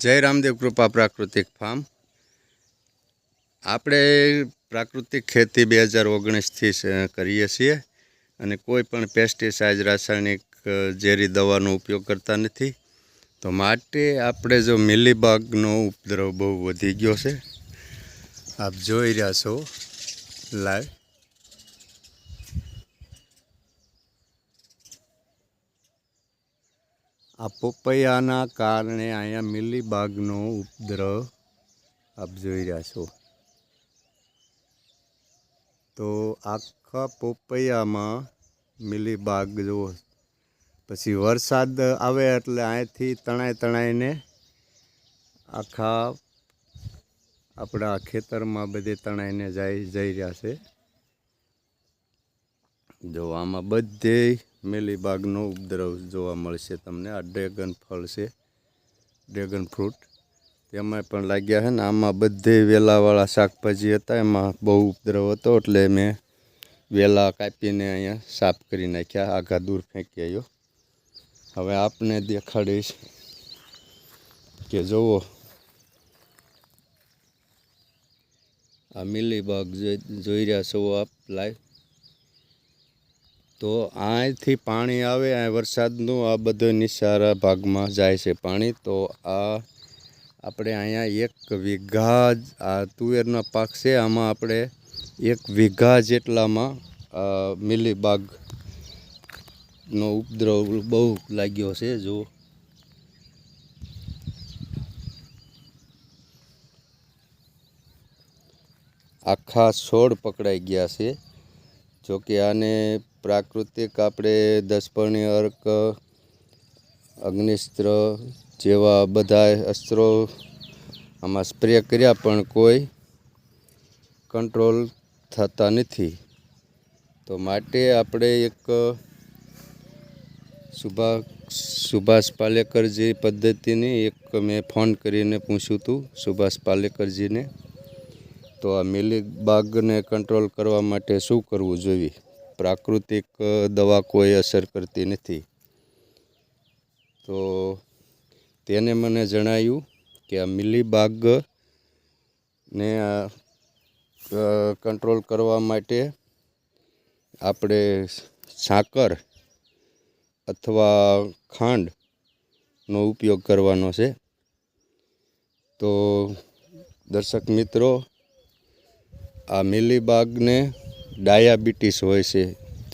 જય રામદેવ કૃપા પ્રાકૃતિક ફાર્મ. આપણે પ્રાકૃતિક ખેતી બે હજાર ઓગણીસથી કરીએ છીએ અને કોઈ પણ પેસ્ટિસાઇડ રાસાયણિક ઝેરી દવાનો ઉપયોગ કરતા નથી. તો માટે આપણે જો મિલીબાગનો ઉપદ્રવ બહુ વધી ગયો છે. આપ જોઈ રહ્યા છો લાઈવ. આ પોપૈયાના કારણે અહીંયા મિલીબાગનો ઉપદ્રવ આપ જોઈ રહ્યા છો. તો આખા પોપૈયામાં મિલીબાગ જો પછી વરસાદ આવે એટલે અહીંથી તણાઈ તણાઈને આખા આપણા ખેતરમાં બધે તણાઈને જાય, જઈ રહ્યા છે. જો આમાં બધે મિલીબાગનો ઉપદ્રવ જોવા મળશે તમને. આ ડ્રેગન ફળ છે, ડ્રેગન ફ્રૂટ. તેમાં પણ લાગ્યા છે ને, આમાં બધે વેલાવાળા શાકભાજી હતા. એમાં બહુ ઉપદ્રવ હતો એટલે મેં વેલા કાપીને અહીંયા સાફ કરી નાખ્યા. આઘા દૂર ફેંકી આવ્યો. હવે આપને દેખાડીશ કે જુઓ. આ મિલીબાગ જોઈ રહ્યા છો આપ, લાઈવ. તો અહીંથી પાણી આવે, આ વરસાદનું આ બધો નિશારા ભાગમાં જાય છે પાણી. તો આ આપણે અહીંયા એક વીઘા આ તુવેરના પાક છે, આમાં આપણે એક વીઘા જેટલામાં મિલીબાગનો ઉપદ્રવ બહુ લાગ્યો છે, જો. આખા છોડ પકડાઈ ગયા છે. જો કે આને પ્રાકૃતિક આપણે દસપર્ણી અર્ક, અગ્નિસ્ત્ર જેવા બધા અસ્ત્રો આમાં સ્પ્રે કર્યા પણ કોઈ કંટ્રોલ થતા નથી. તો માટે આપણે એક સુભાષ સુભાષ પાલેકરજી પદ્ધતિની એક મેં ફોન કરીને પૂછ્યું હતું સુભાષ પાલેકરજીને. તો આ મિલીબાગને કંટ્રોલ કરવા માટે શું કરવું જોઈએ? પ્રાકૃતિક દવા કોઈ અસર કરતી નથી. તો તેને મને જણાવ્યું કે આ મિલીબાગને આ કંટ્રોલ કરવા માટે આપણે સાકર અથવા ખાંડનો ઉપયોગ કરવાનો છે. તો દર્શક મિત્રો આ મિલીબાગને ડાયાબિટીસ હોય છે.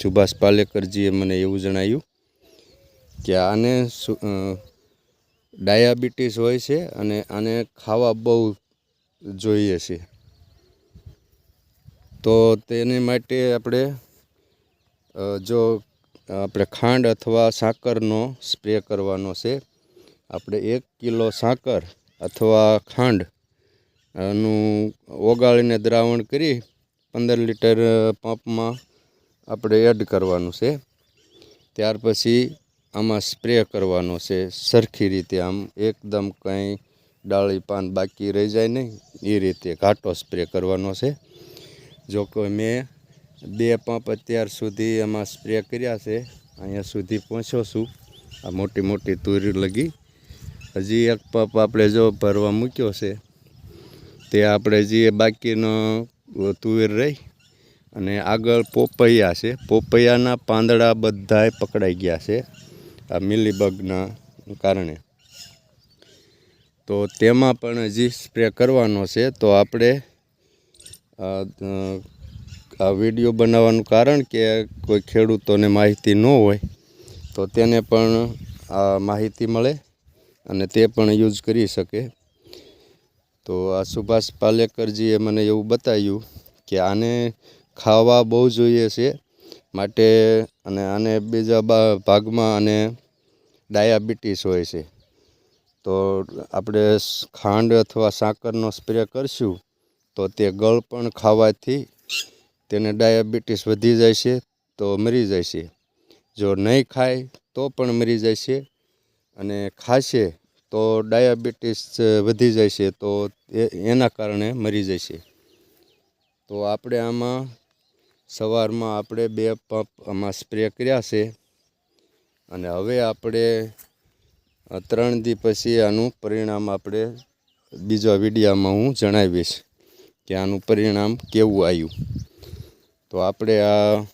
સુભાષ પાલેકરજીએ મને એવું જણાવ્યું કે આને ડાયાબિટીસ હોય છે અને આને ખાવા બહુ જોઈએ છે. તો તેને માટે આપણે જો આપણે ખાંડ અથવા સાકરનો સ્પ્રે કરવાનો છે, આપણે એક કિલો સાકર અથવા ખાંડ આનું ઓગાળીને દ્રાવણ કરી પંદર લીટર પંપમાં આપણે એડ કરવાનું છે. ત્યાર પછી આમાં સ્પ્રે કરવાનો છે. સરખી રીતે આમ એકદમ કંઈ ડાળી પાન બાકી રહી જાય નહીં, એ રીતે ઘાટો સ્પ્રે કરવાનો છે. જો કે મેં બે પંપ અત્યાર સુધી એમાં સ્પ્રે કર્યા છે, અહીંયા સુધી પહોંચ્યો છું. આ મોટી મોટી તુરી લગી. હજી એક પંપ આપણે જો ભરવા મૂક્યો છે તે આપણે જે બાકીનો તુવેર રહી, અને આગળ પોપૈયા છે. પોપૈયાના પાંદડા બધાય પકડાઈ ગયા છે આ મિલીબગના કારણે. તો તેમાં પણ હજી સ્પ્રે કરવાનો છે. તો આપણે આ વીડિયો બનાવવાનું કારણ કે કોઈ ખેડૂતોને માહિતી ન હોય, તો તેને પણ આ માહિતી મળે અને તે પણ યુઝ કરી શકે. તો આ સુભાષ પાલેકરજીએ મને એવું બતાવ્યું કે આને ખાવા બહુ જોઈએ છે માટે અને આને બીજા ભાગમાં આને ડાયાબિટીસ હોય છે. તો આપણે ખાંડ અથવા સાકરનો સ્પ્રે કરશું તો તે ગળ પણ ખાવાથી તેને ડાયાબિટીસ વધી જાય છે તો મરી જાય છે. જો નહીં ખાય તો પણ મરી જાય છે અને ખાશે તો ડાયાબિટીસ વધી જાય છે તો એના કારણે મરી જાય છે તો આપણે આમાં સવારમાં આપણે બે પંપ આમાં સ્પ્રે કર્યા છે. અને હવે આપણે ત્રણ દી પછી આનું પરિણામ આપણે બીજા વિડીયામાં હું જણાવીશ કે આનું પરિણામ કેવું આવ્યું. તો આપણે આ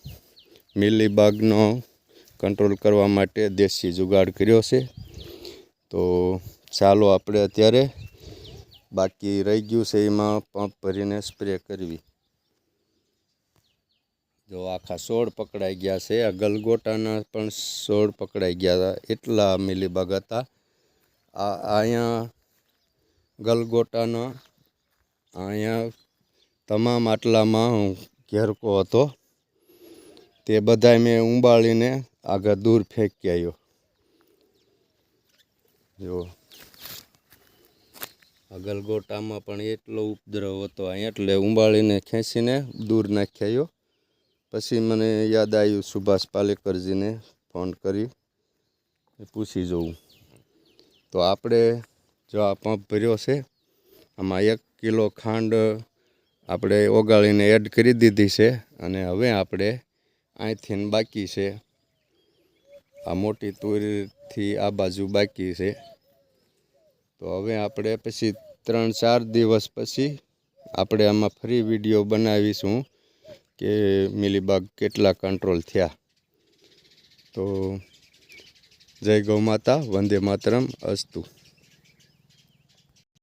મિલીબાગનો કંટ્રોલ કરવા માટે દેશી જુગાડ કર્યો છે. તો ચાલો આપણે અત્યારે બાકી રહી ગયું છે એમાં પંપ ભરીને સ્પ્રે કરવી. જો આખા સોળ પકડાઈ ગયા છે. આ ગલગોટાના પણ સોળ પકડાઈ ગયા હતા. એટલા મિલીબાગ હતા. આ અહીંયા ગલગોટાના અહીંયા તમામ આટલામાં હું ઘેરકો હતો. તે બધાય મેં ઉંબાળીને આગળ દૂર ફેંકી આવ્યો. જો, આ ગલગોટામાં પણ એટલો ઉપદ્રવ હતો અહીં એટલે ઉંબાળીને ખેંચીને દૂર નાખ્યો પછી મને યાદ આવ્યું સુભાષ પાલેકરજીને ફોન કરી પૂછી જોઉં. તો આપણે જો આ પંપ ભર્યો છે, આમાં એક કિલો ખાંડ આપણે ઓગાળીને એડ કરી દીધી છે, અને હવે આપણે અહીંથી બાકી છે. આ મોટી તુરથી આ બાજુ બાકી છે. તો હવે આપણે પછી ત્રણ ચાર દિવસ પછી આપણે આમાં ફરી વીડિયો બનાવીશું કે મિલીબાગ કેટલા કંટ્રોલ થયા. તો જય ગૌ માતા, વંદે માતરમ, અસ્તુ.